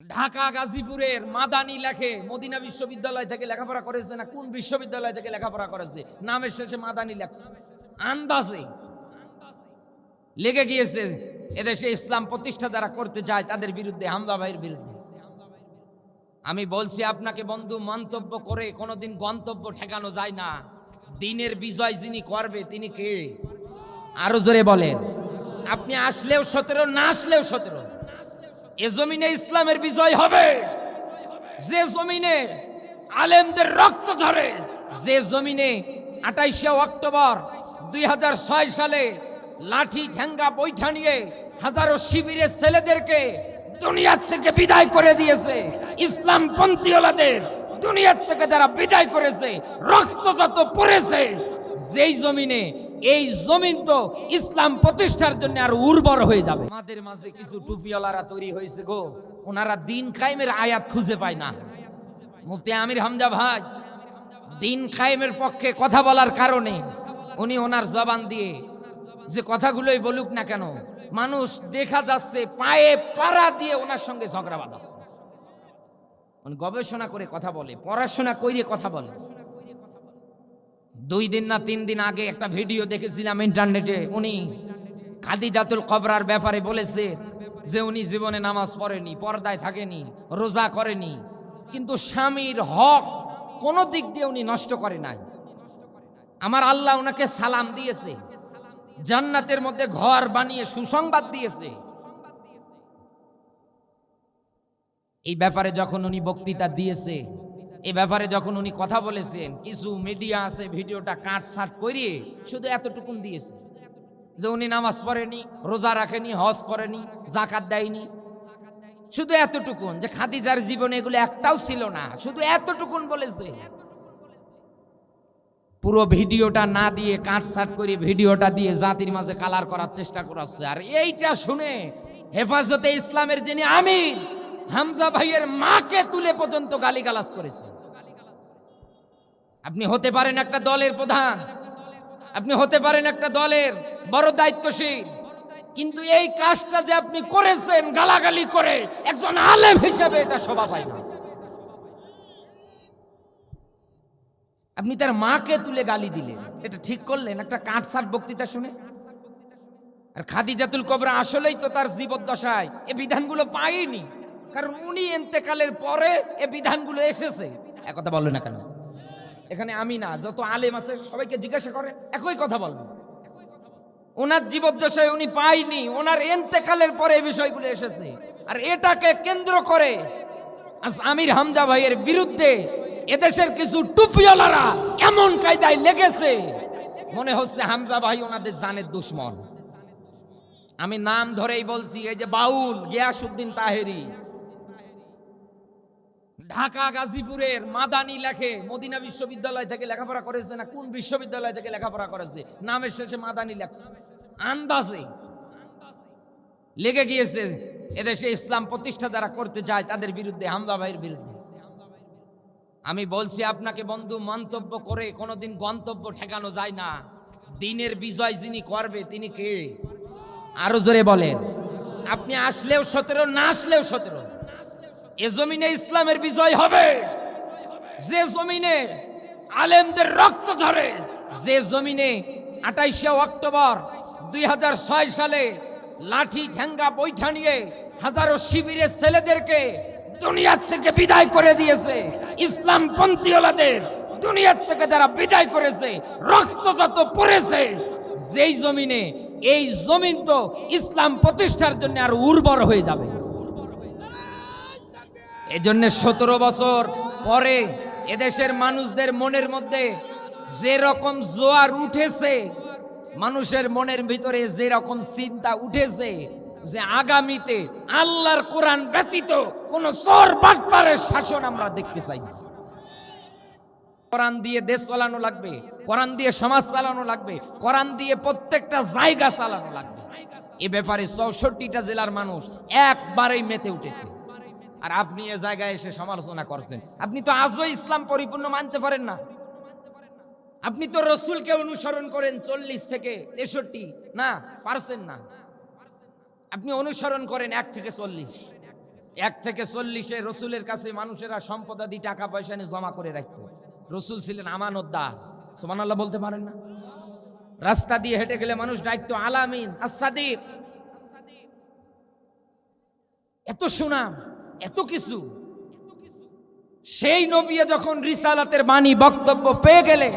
ঢাকা, গাজীপুরের মাদানি লেখে, মদিনা বিশ্ববিদ্যালয় থেকে লেখাপড়া করেছে না কোন বিশ্ববিদ্যালয় থেকে লেখাপড়া করেছে? নামের শেষে মাদানি লেখছে। আন্দাজে লেগে গিয়েছে এদেশে ইসলাম প্রতিষ্ঠা যারা করতে চায় তাদের বিরুদ্ধে হামদা ভাইয়ের বিরুদ্ধে। আমি বলছি, আপনাকে বন্ধু, মন্তব্য করে কোনোদিন গন্তব্য ঠেকানো যায় না। দিনের বিজয় যিনি করবে, তিনি কে? আরও জোরে বলেন। আপনি আসলেও সতেরো, না আসলেও সতেরো? এ জমিনে ইসলামের বিজয় হবে। যে জমিনে আলেমদের রক্ত ঝরে, যে জমিনে আঠাইশে অক্টোবর দুই হাজার ছয় সালে লাঠি ঝাঙ্গা বৈঠা নিয়ে হাজারো শিবিরের ছেলেদেরকে দুনিয়ার থেকে বিদায় করে দিয়েছে। ইসলাম পন্থীওয়ালাদের দুনিয়ার থেকে যারা বিদায় করেছে, রক্ত যত পড়েছে, যেই জমিনে এই জমিন তো ইসলাম প্রতিষ্ঠার জন্য আর উর্বর হয়ে যাবে। আমাদের মাঝে কিছু টুপিওয়ালারা তৈরি হয়েছে গো। ওনারা দিন কায়েমের আয়াত খুঁজে পায় না। মুফতি আমির হামজা ভাই, দিন কায়েমের পক্ষে কথা বলার কারণে উনি ওনার জবান দিয়ে যে কথাগুলোই বলুক না কেন, মানুষ দেখা যাচ্ছে পায়ে পাড়া দিয়ে ওনার সঙ্গে ঝগড়া বাঁধাচ্ছে। গবেষণা করে কথা বলে, পড়াশোনা করে কথা বলে। দুই দিন না তিন দিন আগে একটা ভিডিও দেখেছিলাম ইন্টারনেটে। উনি খাদিজাতুল কবরার ব্যাপারে বলেছে যে উনি জীবনে নামাজ পড়েনি, পর্দায় থাকেনি, রোজা করেনি। কিন্তু স্বামীর হক কোনো দিক দিয়ে উনি নষ্ট করে নাই। আমার আল্লাহ ওনাকে সালাম দিয়েছে, জান্নাতের মধ্যে ঘর বানিয়ে সুসংবাদ দিয়েছে। এই ব্যাপারে যখন উনি বক্তৃতা দিয়েছে এই ব্যাপারে যখন উনি কথা বলেছেন, কিছু মিডিয়া আছে, ভিডিওটা কাট সাট করিয়ে শুধু এতটুকুন দিয়েছে। যে উনি নামাজ পড়েনি, রোজা রাখেনি, হজ করেনি জাকাত দেয়নি। শুধু এতটুকুন যে খাদিজার জীবনে এগুলো একটাও ছিল না, শুধু এতটুকুন বলেছে। পুরো ভিডিওটা না দিয়ে কাট সাট করে ভিডিওটা দিয়ে জাতির মাঝে কালার করার চেষ্টা করাচ্ছে। আর এইটা শুনে হেফাজতে ইসলামের যিনি আমির হামজা ভাইয়ের মাকে তুলে পর্যন্ত গালিগালাজ করেছে। আপনি হতে পারেন একটা দলের প্রধান, আপনি হতে পারেন একটা দলের বড় দায়িত্বশীল, কিন্তু এই কাজটা যে আপনি করেছেন, গালাগালি করে একজন আলেম হিসেবে এটা শোভা পায় না। আপনি তার মাকে তুলে গালি দিলেন, এটা ঠিক করলেন? একটা কাটসাট বক্তৃতা শুনে? আর খাদিজাতুল কবরা আসলেই তো তার জীবদ্দশায়, এ বিধানগুলো পায়নি। কারণ উনি এন্তেকালের পরে এ বিধানগুলো এসেছে। একথা বলল না কেন? এখানে আমি না, যত আলেম আছে সবাইকে জিজ্ঞাসা করে একই কথা বলবেন ওনার জীবদ্দশায় উনি পায়নি ওনার এন্তেকালের পরে এই বিষয়গুলো এসেছে। আর এটাকে কেন্দ্র করে আজ আমির হামজা ভাইয়ের বিরুদ্ধে এদেশের কিছু টুপিওয়ালারা এমন কায়দায় লেগেছে, মনে হচ্ছে হামজা ভাই ওনাদের জানের দুশ্মন। আমি নাম ধরেই বলছি, এই যে বাউল গিয়াসুদ্দিন তাহেরি ঢাকা গাজীপুরের মাদানি লেখে মদিনা বিশ্ববিদ্যালয় থেকে লেখাপড়া করেছে না কোন বিশ্ববিদ্যালয় থেকে লেখাপড়া করেছে? নামের শেষে মাদানি লেখছে। আন্দাজে লেগে গিয়েছে এদেশে ইসলাম প্রতিষ্ঠা যারা করতে চায় তাদের বিরুদ্ধে হামদা ভাইয়ের বিরুদ্ধে। আমি বলছি, আপনাকে বন্ধু, মন্তব্য করে কোনোদিন গন্তব্য ঠেকানো যায় না। দিনের বিজয় যিনি করবে, তিনি কে? আরও জোরে বলেন। আপনি আসলেও সতেরো, না আসলেও সতেরো? এ জমিনে ইসলামের বিজয় হবে। যে জমিনে আলেমদের রক্ত ঝরে, যে জমিনে আঠাইশে অক্টোবর দুই হাজার ছয় সালে লাঠি ঝাঙ্গা বৈঠা নিয়ে হাজারো শিবিরের ছেলেদেরকে দুনিয়ার থেকে বিদায় করে দিয়েছে। ইসলাম পন্থীওয়ালাদের দুনিয়ার থেকে যারা বিদায় করেছে, রক্ত যত পড়েছে, যেই জমিনে, এই জমিন তো ইসলাম প্রতিষ্ঠার জন্য আর উর্বর হয়ে যাবে। এই জন্য সতেরো বছর পরে এদেশের মানুষদের মনের মধ্যে যে রকম জোয়ার উঠেছে, মানুষের মনের ভিতরে যে রকম চিন্তা উঠেছে যে আগামীতে আল্লাহর কোরআন ব্যতীত কোন চোর বাটপারের শাসন আমরা দেখতে চাই কোরআন দিয়ে দেশ চালানো লাগবে, কোরআন দিয়ে সমাজ চালানো লাগবে, কোরআন দিয়ে প্রত্যেকটা জায়গা চালানো লাগবে। এ ব্যাপারে চৌষট্টিটা জেলার মানুষ একবারেই মেতে উঠেছে। আর আপনি এ জায়গায় এসে সমালোচনা করছেন। আপনি তো আজও ইসলাম পরিপূর্ণ মানতে পারেন না। আপনি তো রসুলকে অনুসরণ করেন চল্লিশ থেকে তেষট্টি। না, পারছেন না। আপনি অনুসরণ করেন এক থেকে চল্লিশ। এক থেকে চল্লিশে রসুলের কাছে মানুষেরা সম্পদাদি টাকা পয়সা নিয়ে জমা করে রাখতো। রসুল ছিলেন আমানতদার। সোমান আল্লাহ বলতে পারেন না। রাস্তা দিয়ে হেঁটে গেলে মানুষ ডাকতো আলামিন আসাদিক এত সুনাম। এত কিছু। সেই নবিয়ে যখন রিসালাতের বাণী, বক্তব্য পেয়ে গেলে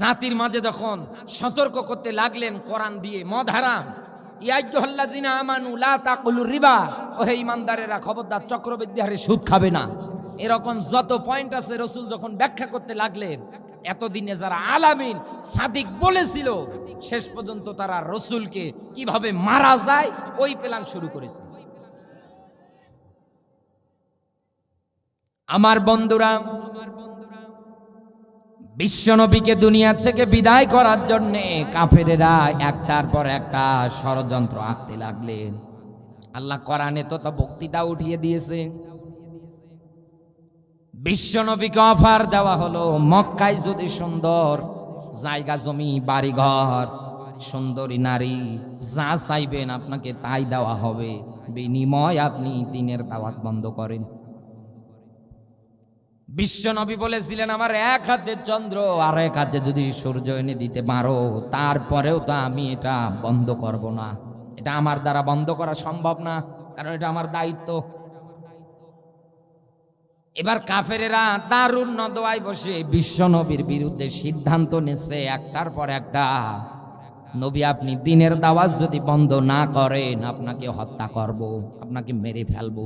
জাতির মাঝে যখন সতর্ক করতে লাগলেন কোরআন দিয়ে, মদ হারাম রিবা ইমানদারেরা, খবরদার, চক্রবৃদ্ধি হারে সুদ খাবে না। এরকম যত পয়েন্ট আছে, রসুল যখন ব্যাখ্যা করতে লাগলেন, এতদিনে যারা সাদিক বলেছিল, শেষ পর্যন্ত তারা রসুলকে কীভাবে মারা যায়, ওই প্ল্যান শুরু করেছে। আমার বন্ধুরা, বিশ্বনবীকে দুনিয়া থেকে বিদায় করার জন্য কাফেরেরা একটার পর একটা ষড়যন্ত্র আঁকতে লাগলেন আল্লাহ কোরআনে তো তো বক্তৃতা উঠিয়ে দিয়েছে। বিশ্বনবীকে অফার দেওয়া হলো, মক্কায় যদি সুন্দর জায়গা, জমি, বাড়িঘর, সুন্দরী নারী যা চাইবেন আপনাকে তাই দেওয়া হবে। বিনিময় আপনি দিনের দাওয়াত বন্ধ করেন। বিশ্বনবী বলেছিলেন, আমার এক হাতে চন্দ্র, আর এক হাতে যদি সূর্য এনে দিতে পারো, তারপরেও তো আমি এটা বন্ধ করব না। এটা আমার দ্বারা বন্ধ করা সম্ভব না, কারণ এটা আমার দায়িত্ব। এবার কাফেরেরা দারুণ নদোয়ায় বসে বিশ্বনবীর বিরুদ্ধে সিদ্ধান্ত নিচ্ছে একটার পর একটা, নবী, আপনি দিনের দাওয়াজ যদি বন্ধ না করেন, আপনাকে হত্যা করব, আপনাকে মেরে ফেলব।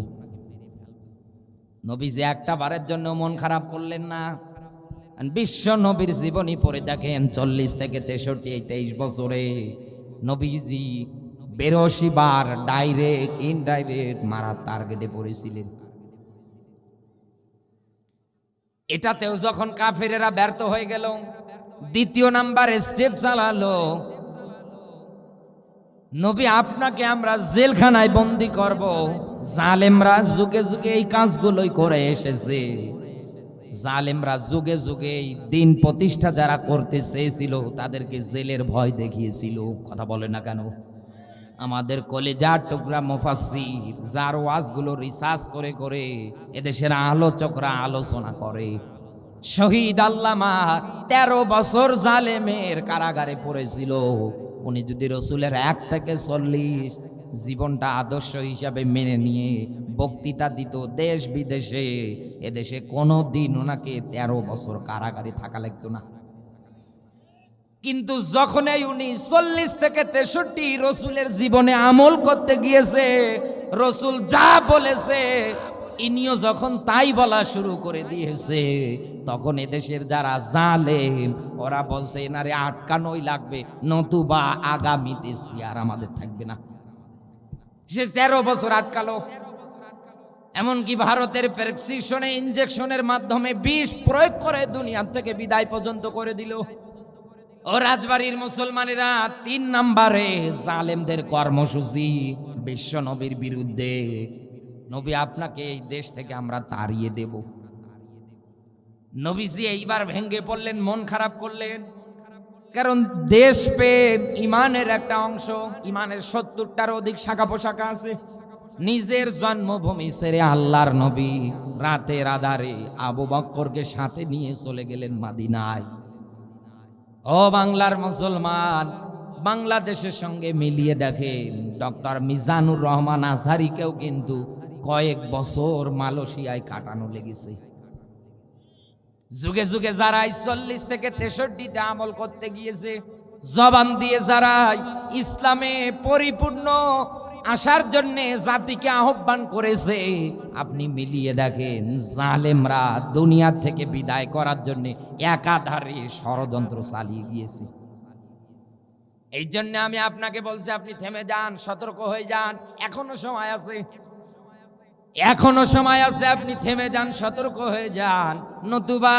নবী যে একটা বারের জন্য মন খারাপ করলেন না। বিশ্ব নবীর জীবনী পড়ে দেখেন চল্লিশ থেকে তেষট্টি, তেইশ বছরে নবীজি বেরোশি বার ডাইরেক্ট, ইনডাইরেক্ট মারার টার্গেটে পড়েছিলেন। এটাতেও যখন কাফেরেরা ব্যর্থ হয়ে গেল, দ্বিতীয় নাম্বার স্টেপ চালালো নবী, আপনাকে আমরা জেলখানায় বন্দি করব। জালেমরা যুগে যুগে এই কাজগুলোই করে এসেছে। জালেমরা যুগে যুগে এই দিন প্রতিষ্ঠা যারা করতে চেয়েছিল, তাদেরকে জেলের ভয় দেখিয়েছিল। কথা বলে না কেন? আমাদের কলেজার টুকরা মুফাসসির, যার ওয়াজগুলো রিসার্চ করে করে এদেশের আলোচকরা আলোচনা করে। শহীদ আল্লামা তেরো বছর জালেমের কারাগারে পড়েছিল। উনি যদি রসুলের এক থেকে চল্লিশ জীবনটা আদর্শ হিসাবে মেনে নিয়ে বক্তৃতা দিত দেশ বিদেশে, এদেশে কোনো দিন ওনাকে তেরো বছর কারাগারে থাকা লাগতো না। কিন্তু যখনই উনি চল্লিশ থেকে তেষট্টি রসুলের জীবনে আমল করতে গিয়েছে, রসুল যা বলেছে ইনিও যখন তাই বলা শুরু করে দিয়েছে, তখন এদেশের যারা জালেম, ওরা বলছে, এনারে আটকানোই লাগবে, নতুবা আগামীতে সিয়ার আমাদের থাকবে না। সে তেরো বছর আটকালো। এমনকি ভারতের প্রেসক্রিপশনে, ইনজেকশনের মাধ্যমে বিষ প্রয়োগ করে দুনিয়ার থেকে বিদায় পর্যন্ত করে দিল। ও রাজবাড়ির মুসলমানেরা, তিন নাম্বারে জালেমদের কর্মসূচি বিশ্বনবীর বিরুদ্ধে। নবী, আপনাকে এই দেশ থেকে আমরা তাড়িয়ে দেব। নবীজি এইবার ভেঙ্গে পড়লেন, মন খারাপ করলেন। কারণ দেশ প্রেম ইমানের একটা অংশ, ইমানের সত্তরটার অধিক শাখা পোশাখা আছে। নিজের জন্মভূমি সেরে আল্লাহর নবী রাতের আধারে আবু বক্করকে সাথে নিয়ে চলে গেলেন মাদিনায়। ও বাংলার মুসলমান, বাংলাদেশের সঙ্গে মিলিয়ে দেখেন, ডক্টর মিজানুর রহমান আজহারিকেও কিন্তু কয়েক বছর মালয়েশিয়ায় কাটানো লেগেছে। যুগে যুগে যারা চল্লিশ থেকে তেষট্টিতে আমল করতে গিয়েছে, জবান দিয়ে যারা ইসলামে পরিপূর্ণ আসার জন্য জাতিকে আহ্বান করেছে, আপনি মিলিয়ে দেখেন জালেমরা দুনিয়া থেকে বিদায় করার জন্য একাধারে ষড়যন্ত্র চালিয়ে গিয়েছে। এই জন্য আমি আপনাকে বলছি, আপনি থেমে যান, সতর্ক হয়ে যান, এখনও সময় আছে। এখনও সময় আছে, আপনি থেমে যান, সতর্ক হয়ে যান। নতুবা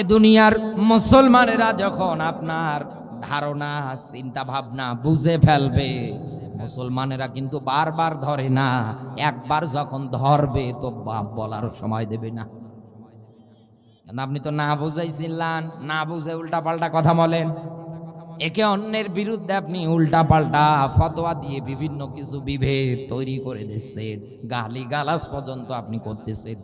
এ দুনিয়ার মুসলমানেরা যখন আপনার ধারণা চিন্তা ভাবনা বুঝে ফেলবে, মুসলমানেরা কিন্তু বারবার ধরে না, একবার যখন ধরবে, তো বাপ বলার সময় দেবে না। আপনি তো না বুঝাইছিলেন না বুঝে উল্টা পাল্টা কথা বলেন। একে অন্যের বিরুদ্ধে আপনি উল্টা পাল্টা ফতোয়া দিয়ে বিভিন্ন কিছু বিভেদ তৈরি করে দিচ্ছেন। গালি গালাস পর্যন্ত আপনি করতেছেন।